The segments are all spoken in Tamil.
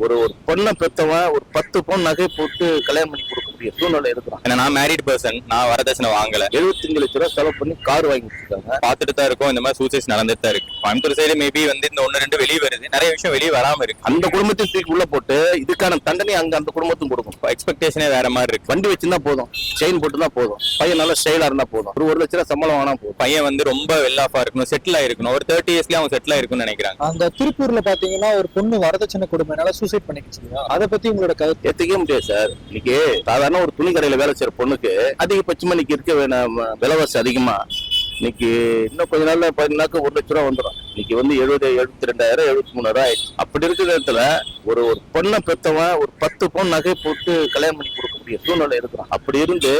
ஒரு ஒரு பொண்ணை பெத்தவன் ஒரு பத்து பொண்ணு நகை போட்டு கல்யாணம் பண்ணி கொடுக்கக்கூடிய சூழ்நிலை இருக்கிறான் ஏன்னா நான் மேரிட் பர்சன் நான் வரதட்சணை வாங்கல. எழுபத்தஞ்சு லட்ச ரூபா செலவு பண்ணி கார் வாங்கி கொடுத்துருக்காங்க பார்த்துட்டு தான் இருக்கோம் இந்த மாதிரி சூசைட்ஸ் நடந்துட்டு தான் இருக்கு. கோயம்புத்தூர் சைடு மேபி வந்து இந்த ஒன்னு ரெண்டு வெளியே வருது. நிறைய விஷயம் வெளியே வராம இருக்கு. அந்த குடும்பத்தையும் தூக்கி உள்ள போட்டு இதுக்கான தண்டனை அங்க அந்த குடும்பத்துக்கும் கொடுக்கும். எக்ஸ்பெக்டேஷனே வேற மாதிரி இருக்கு. வண்டி வச்சிருந்தா போதும். செயின் போட்டு தான் போதும். பையன் நல்லா ஸ்டைலா இருந்தா போதும். ஒரு ஒரு லட்ச ரூபா சம்பளம் வாங்கினா போதும். பையன் வந்து ரொம்ப வெல் ஆஃபா இருக்கணும் செட்டில் ஆயிருக்கணும். ஒரு தேர்ட்டி இயர்ஸ்லயே அவன் செட்டில் ஆயிருக்கும்னு நினைக்கிறாங்க. அந்த திருப்பூர்ல பாத்தீங்கன்னா ஒரு பொண்ணு வரதட்சணை கொடுமைனால சூசைட் பண்ணிக்கிச்சு அதை பத்தி உங்களோட கருத்து? ஏத்துக்கவே முடியாது சார். இன்னைக்கு சாதாரண ஒரு துணி கடையில வேலை செய்யற பொண்ணுக்கு அதிகபட்சமா இன்னைக்கு இருக்க வேணாம் விலைவாசி அதிகமா. இன்னைக்கு இன்னும் கொஞ்ச நாள்ல பதினாக்கு ஒரு லட்ச ரூபா வந்துடும் இன்னைக்கு வந்து எழுபது எழுபத்தி ரெண்டாயிரம் எழுபத்தி மூணாயிரம் ஆயிடுச்சு. அப்படி இருக்கிற இடத்துல ஒரு ஒரு பொண்ணை பெத்தவன் ஒரு பத்து பொண்ணு நகை போட்டு கல்யாணம் பண்ணி கொடுக்கக்கூடிய சூழ்நிலை இருக்கிறான். அப்படி இருந்து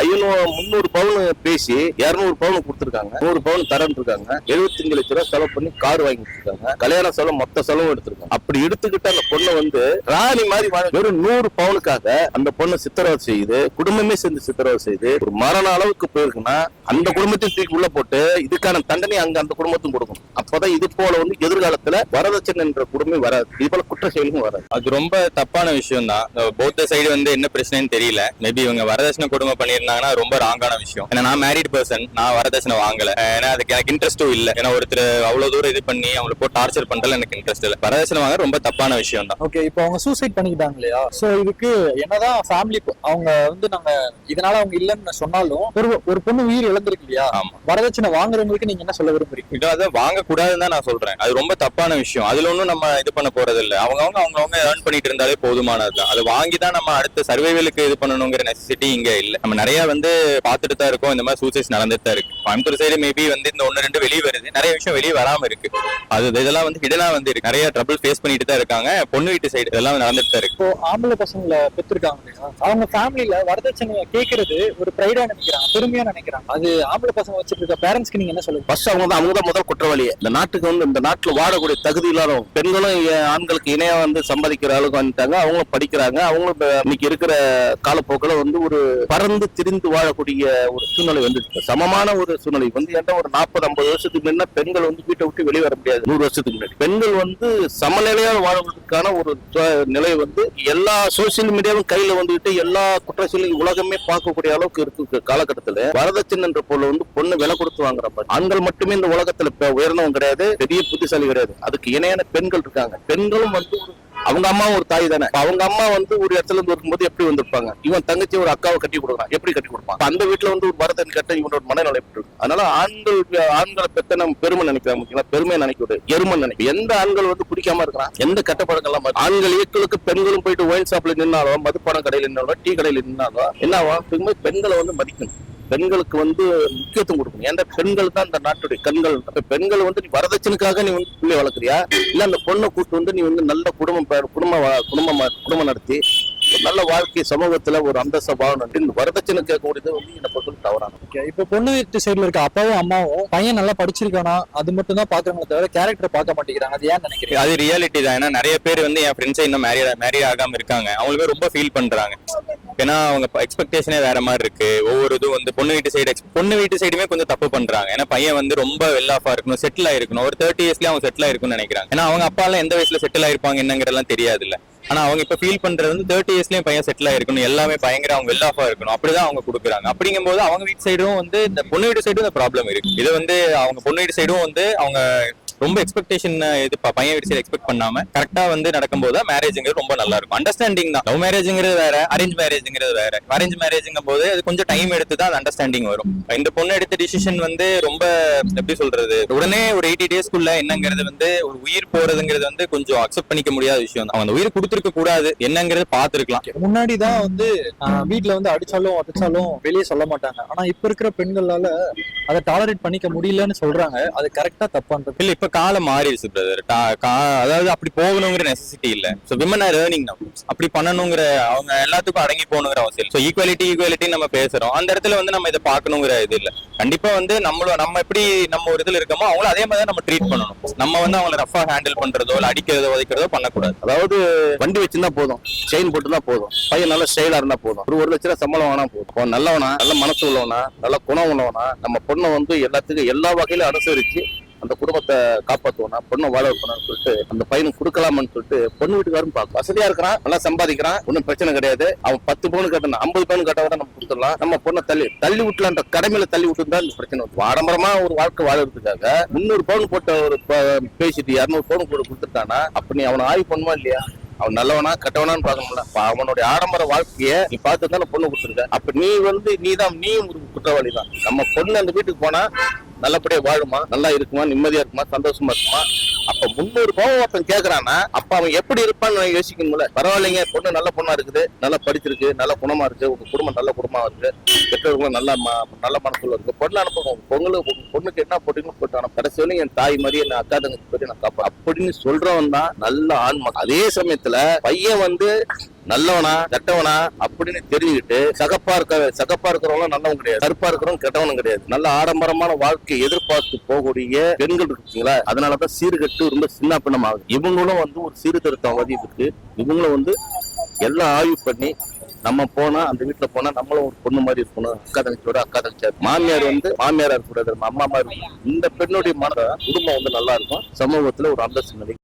ஐநூறு முந்நூறு பவுன் பேசி இருநூறு பவுன் கொடுத்துருக்காங்க. நூறு பவுன் தரன் இருக்காங்க எழுபத்தஞ்சு லட்ச ரூபாய் செலவு பண்ணி கார் வாங்கி கொடுத்துருக்காங்க கல்யாண செலவு மொத்த செலவும் எடுத்திருக்காங்க. அப்படி எடுத்துக்கிட்டு அந்த பொண்ணை வந்து ராணி மாதிரி வாழ வெறும் நூறு பவுனுக்காக அந்த பொண்ணு சித்திரவதை செய்யுது குடும்பமே சேர்ந்து சித்திரவதை செய்யுது ஒரு மரண அளவுக்கு போயிருக்குன்னா அந்த குடும்பத்தையும் தூக்கி உள்ள போட்டு இதுக்கான தண்டனை அங்க அந்த குடும்பத்தும் கொடுக்கும் அப்பதான் இது போல வந்து எதிர்காலத்துல வரதட்சணை என்ற குடும்பம் வராது. இது போல குற்ற செயலும் வராது. அது ரொம்ப தப்பான விஷயம் தான் போத்த சைடு வந்து என்ன பிரச்சனைன்னு தெரியல. மேபி இவங்க வரதட்சணை கொடுமை பண்ணியிருந்தாங்கன்னா ரொம்ப ராங்கான விஷயம். ஏன்னா நான் மேரிட் பர்சன் நான் வரதட்சணை வாங்கல. ஏன்னா அதுக்கு எனக்கு இன்ட்ரெஸ்ட்டும் இல்ல. ஏன்னா ஒருத்தர் அவ்வளவு தூரம் இது பண்ணி அவங்களை போட்டு டார்ச்சர் பண்றதுல எனக்கு இன்ட்ரெஸ்ட் இல்ல. வரதட்சணை வாங்க ரொம்ப தப்பான விஷயம் தான் ஓகே இப்போ அவங்க சூசைட் பண்ணிக்கிட்டாங்க இல்லையா சோ இதுக்கு என்னதான் ஃபேமிலி அவங்க வந்து நாங்க இதனால அவங்க இல்லைன்னு சொன்னாலும் ஒரு ஒரு பொண்ணு உயிர் இழந்திருக்கு இல்லையா? வரதட்சணை வாங்குறவங்களுக்கு நீங்க என்ன சொல்ல விரும்புறீங்க? அதை வாங்க கூடாதுன்னு தான் நான் சொல்றேன். அது ரொம்ப தப்பான விஷயம். அதுல ஒன்றும் நம்ம இது பண்ண போறது இல்ல. அவங்கவங்க அவங்கவங்க ஏர்ன் பண்ணிட்டு இருந்தாலே போதுமானது தான் அதை வாங்கி தான் நம்ம அடுத்த சர்வைவலுக்கு இது பண்ணணுங்கிற நெசசிட்டி இங்க இல்ல. நம்ம நிறைய வந்து பார்த்துட்டு தான் இருக்கோம். இந்த மாதிரி சூசைட்ஸ் நடந்துட்டு தான் இருக்கு. கோயம்புத்தூர் சைடு மேபி வந்து இந்த ஒன்னு ரெண்டு வெளியே வருது. நிறைய விஷயம் வெளியே வராம இருக்கு. அது இதெல்லாம் வந்து ஹிடனா வந்து இருக்கு. நிறைய ட்ரபிள் ஃபேஸ் பண்ணிட்டு தான் இருக்காங்க. பொண்ணு வீட்டு சைடு இதெல்லாம் நடந்துட்டு தான் இருக்கு. இப்போ ஆம்பளை பசங்களை பெற்றிருக்காங்க அவங்க ஃபேமிலில வரதட்சணையை கேட்கறது ஒரு ப்ரைடா நினைக்கிறாங்க பெருமையா நினைக்கிறாங்க. அது ஆம்பளை பசங்க வச்சிட்டு இருக்க பேரண்ட்ஸ்க்கு நீங்க என்ன சொல்லுங்க ஃபர்ஸ்ட் அவங்க தான் அவங்க தான் முதல் குற்றவாளியே. இந்த நாட்டுக்கு வந்து இந்த நாட்டுல வாழக்கூடிய தகுதி இல்லாதவங்க. பெண்களும் ஆண்களுக்கு இணையா வந்து சம்பாதிக்கிற அளவுக்கு வந்துட்டாங்க. அவங்களும் படிக்கிறாங்க. அவங்களும் இப்ப இன்னைக்கு இருக்கிற காலப்போக்கில் வந்து ஒரு பறந்து திரிந்து வாழக்கூடிய ஒரு சூழ்நிலை வந்துச்சு சமமான ஒரு சூழ்நிலை. வந்து ஏன்னா ஒரு நாற்பது ஐம்பது வருஷத்துக்கு முன்ன பெண்கள் வந்து வீட்டை விட்டு வெளியே வர முடியாது. நூறு வருஷத்துக்கு முன்னாடி. பெண்கள் வந்து சமநிலையாக வாழ்வதற்கான ஒரு நிலை வந்து எல்லா சோசியல் மீடியாவும் கையில வந்துட்டு எல்லா குற்றச்செயலையும் உலகமே பார்க்கக்கூடிய அளவுக்கு இருக்கு காலகட்டத்துல. வரதட்சணை என்ற பொருள் வந்து பொண்ணு விலை கொடுத்து வாங்குற மாதிரி. ஆண்கள் மட்டுமே இந்த உலகத்துல உயர்ந்தவங்க கிடையாது பெரிய புத்திசாலி கிடையாது. அதுக்கு இணையான பெண்கள் இருக்காங்க. பெண்களும் வந்து ஒரு அவங்க அம்மா ஒரு தாய் தானே. அவங்க அம்மா வந்து ஒரு இடத்துல இருந்து இருக்கும்போது எப்படி வந்திருப்பாங்க? இவன் தங்கச்சி ஒரு அக்காவை கட்டி கொடுக்குறான் எப்படி கட்டி கொடுப்பான்? அந்த வீட்டுல வந்து ஒரு பரதன் கட்ட இவனோட மனநிலை எப்படி இருக்கும் அதனால ஆண்கள் ஆண்களை பெத்த நம்ம பெருமை நினைக்கிறாங்க முக்கியமா பெருமையை நினைக்கூடாது எருமை நினைக்கும் எந்த ஆண்கள் வந்து குடிக்காம இருக்கிறான்? எந்த கட்ட பழக்கம் எல்லாம் ஆண்கள் இயக்கலுக்கு பெண்களும் போயிட்டு ஒயின் ஷாப்ல நின்னாலும் மதுப்பான கடையில் நின்னாலும் டீ கடையில் நின்னாலும் என்ன பெண்களை வந்து மதிக்கணும். பெண்களுக்கு வந்து முக்கியத்துவம் கொடுக்கணும். ஏன்னா பெண்கள் தான் இந்த நாட்டுடைய கண்கள். அப்ப பெண்கள் வந்து நீ வரதட்சணுக்காக நீ வந்து பிள்ளை வளர்க்குறியா? இல்ல அந்த பொண்ணை கூட்டு வந்து நீ வந்து நல்ல குடும்பம் ப- குடும்ப குடும்பம் குடும்பம் நடத்தி ஒரு நல்ல வாழ்க்கை சமூகத்துல ஒரு அந்தஸ்த வாழணும் இந்த வரதட்சணை கேட்கக்கூடியது வந்து என்னை பொறுத்தவரை தவறான இப்போ பொண்ணு வீட்டு சைடுல இருக்க அப்பாவும் அம்மாவும் பையன் நல்லா படிச்சிருக்கானா? அது மட்டும் தான் பாக்குறாங்களே தவிர கேரக்டர் பார்க்க மாட்டேங்கிறாங்க. அது ஏன் நினைக்கிறீங்க? அது ரியாலிட்டி தான். ஏன்னா நிறைய பேர் வந்து என் ஃப்ரெண்ட்ஸே இன்னும் மேரி மேரி ஆகாம இருக்காங்க. அவங்களுமே ரொம்ப ஃபீல் பண்றாங்க. ஏன்னா அவங்க எக்ஸ்பெக்டேஷனே வேற மாதிரி இருக்கு. ஒவ்வொரு இதுவும் வந்து பொண்ணு வீட்டு சைடு பொண்ணு வீட்டு சைடுமே கொஞ்சம் தப்பு பண்றாங்க. ஏன்னா பையன் வந்து ரொம்ப வெல் ஆஃபா இருக்கணும் செட்டில் ஆயிருக்கணும். ஒரு தேர்ட்டி இயர்ஸ்லயே அவங்க செட்டில் ஆயிருக்கும்னு நினைக்கிறாங்க. ஏன்னா அவங்க அப்பா எல்லாம் எந்த வயசுல செட்டில் ஆயிருப்பாங்க என்னங்கிறதெல்லாம் தெரியாது இல்ல ஆனா அவங்க இப்ப ஃபீல் பண்றது வந்து தேர்ட்டி இயர்ஸ்லயும் பையன் செட்டில் ஆயிருக்கணும். எல்லாமே பயங்கர அவங்க வெல் ஆஃபா இருக்கணும். அப்படிதான் அவங்க கொடுக்குறாங்க. அப்படிங்கும்போது அவங்க வீட்டு சைடும் வந்து இந்த பொண்ணு வீட்டு சைடும் இந்த ப்ராப்ளம் இருக்கு. இது வந்து அவங்க பொண்ணு வீட்டு சைடும் வந்து அவங்க ரொம்ப எக்ஸ்பெக்டேஷன் இது பையன் சைடு எக்ஸ்பெக்ட் பண்ணாம கரெக்டா வந்து நடக்கும்போது மேரேஜ்ங்கிறது ரொம்ப நல்லா இருக்கும். அண்டர்ஸ்டாண்டிங் தான். லவ் மேரேஜ்ங்கிறது வேற அரேஞ்ச் மேரேஜ்ங்கிறது வேற. அரேஞ்ச் மேரேஜ்ங்கும் போது அது கொஞ்சம் டைம் எடுத்து தான் அந்த அண்டர்ஸ்டாண்டிங் வரும். இந்த பொண்ணு எடுத்த டிசிஷன் வந்து ரொம்ப எப்படி சொல்றது உடனே ஒரு எயிட்டி டேஸ்க்குள்ள என்னங்கிறது வந்து ஒரு உயிர் போறதுங்கிறது வந்து கொஞ்சம் அக்செப்ட் பண்ணிக்க முடியாத விஷயம் தான். அவங்க அந்த உயிர் கொடுத்துருக்க கூடாது என்னங்கிறது பார்த்துருக்கலாம். முன்னாடி தான் வந்து வீட்ல வந்து அடிச்சாலும் அடிச்சாலும் வெளியே சொல்ல மாட்டாங்க. ஆனா இப்ப இருக்கிற பெண்களால அதை டாலரேட் பண்ணிக்க முடியலன்னு சொல்றாங்க. அது கரெக்டா தப்பான்றது. இல்ல இப்ப காலம் மாறிடுச்சு பிரதர் அதாவது அப்படி போகணுங்கிற நெசசிட்டி இல்லை. ஸோ விமன் ஆர் ஏர்னிங் நம் அப்படி பண்ணணுங்கிற அவங்க எல்லாத்துக்கும் அடங்கி போகணுங்கிற அவசியம் இல்லை. ஸோ ஈக்குவாலிட்டி ஈக்குவாலிட்டி நம்ம பேசுறோம். அந்த இடத்துல வந்து நம்ம இதை பார்க்கணுங்கிற இது இல்லை. கண்டிப்பா வந்து நம்மள நம்ம எப்படி நம்ம ஒரு இதுல இருக்கோமோ அவங்களும் அதே மாதிரி தான் நம்ம ட்ரீட் பண்ணணும். நம்ம வந்து அவங்கள ரஃபா ஹேண்டில் பண்றதோ இல்ல அடிக்கிறதோ உதைக்கிறதோ பண்ணக்கூடாது. அதாவது வண்டி வச்சிருந்தா போதும். செயின் போட்டு தான் போதும். பையன் நல்ல ஸ்டைலா இருந்தா போதும். ஒரு ஒரு லட்ச ரூபா சம்பளம் வேணா போதும். நல்லவனா நல்ல மனசு உள்ளவனா நல்ல குணம் உள்ளவனா நம்ம பொண்ணை வந்து எல்லாத்துக்கும் எல்லா வகையிலும் அனுசரிச்சு அந்த குடும்பத்தை காப்பாத்துவனா பொண்ணை வாழ வைக்கணும்னு சொல்லிட்டு அந்த பையனுக்கு கொடுக்கலாமான்னு சொல்லிட்டு பொண்ணு வீட்டுக்காரும் பார்க்க வசதியா இருக்கிறான் நல்லா சம்பாதிக்கிறான் ஒன்றும் பிரச்சனை கிடையாது. அவன் பத்து பவுன் கட்டணும் ஐம்பது பவுன் கட்ட நம்ம கொடுத்துடலாம். நம்ம பொண்ணை தள்ளி தள்ளி விட்டுல அந்த கடமையில தள்ளி விட்டுருந்தா இந்த பிரச்சனை வரும். ஆடம்பரமா ஒரு வாழ்க்கை வாழறதுக்காக முன்னூறு பவுன் போட்ட ஒரு பேசிட்டு இரநூறு பவுன் கூட கொடுத்துட்டானா அப்ப நீ அவனை ஆய்வு பண்ணுமா இல்லையா? அவன் நல்லவனா கெட்டவனான்னு பார்க்கணும்ல. முடியல அவனுடைய ஆடம்பர வாழ்க்கைய நீ பார்த்து தானே பொண்ணு கொடுத்துருக்க. அப்ப நீ வந்து நீ தான் நீயும் ஒரு குற்றவாளி தான். நம்ம பொண்ணு அந்த வீட்டுக்கு போனா நல்லபடியா வாழுமா? நல்லா இருக்குமா? நிம்மதியா இருக்குமா? சந்தோஷமா இருக்குமா? அப்ப முன்னூறு பவுன் ஒருத்தன் கேக்குறானா அப்ப அவன் எப்படி இருப்பான்னு யோசிக்கணும்ல. பரவாயில்லைங்க பொண்ணு நல்ல பொண்ணா இருக்குது நல்லா படிச்சிருக்கு நல்ல குணமா இருக்கு உங்க குடும்பம் நல்ல குடும்பமா இருக்கு பெற்றோர்களும் நல்ல ம- நல்ல மனசுல இருக்கு. பொண்ணு அனுப்புவோம் பொங்கலுக்கு பொண்ணுக்கு என்ன போட்டீங்கன்னு போட்டு கடைசி வரையும் என் தாய் மாதிரி என் அக்கா தங்கச்சி பத்தி நான் காப்பேன் அப்படின்னு சொல்றவன் தான் நல்ல ஆன்மா அதே சமயத்துல பையன் வந்து நல்லவனா கெட்டவனா அப்படின்னு தெரிஞ்சுக்கிட்டு சகப்பா இருக்க சகப்பா இருக்கிறவங்க நல்லவன் கிடையாது. கருப்பா இருக்கிறவங்க கெட்டவனும் கிடையாது. நல்ல ஆடம்பரமான வாழ்க்கையை எதிர்பார்த்து போகக்கூடிய பெண்கள் இருக்குங்களா அதனாலதான் சீர்கட்டு ரொம்ப சின்ன பின்னம் ஆகுது இவங்களும் வந்து ஒரு சீர்திருத்தவாதி இருக்கு. இவங்களும் வந்து எல்லாம் ஆய்வு பண்ணி நம்ம போனா அந்த வீட்டுல போனா நம்மளும் ஒரு பொண்ணு மாதிரி இருக்கணும். அக்கா தங்கச்சியோட அக்கா தங்கச்சியா மாமியார் வந்து மாமியாரா இருக்கக்கூடாது. நம்ம அம்மா மாதிரி இந்த பெண்ணுடைய மன குடும்பம் வந்து நல்லா இருக்கும். சமூகத்துல ஒரு அந்தஸ்து நிலை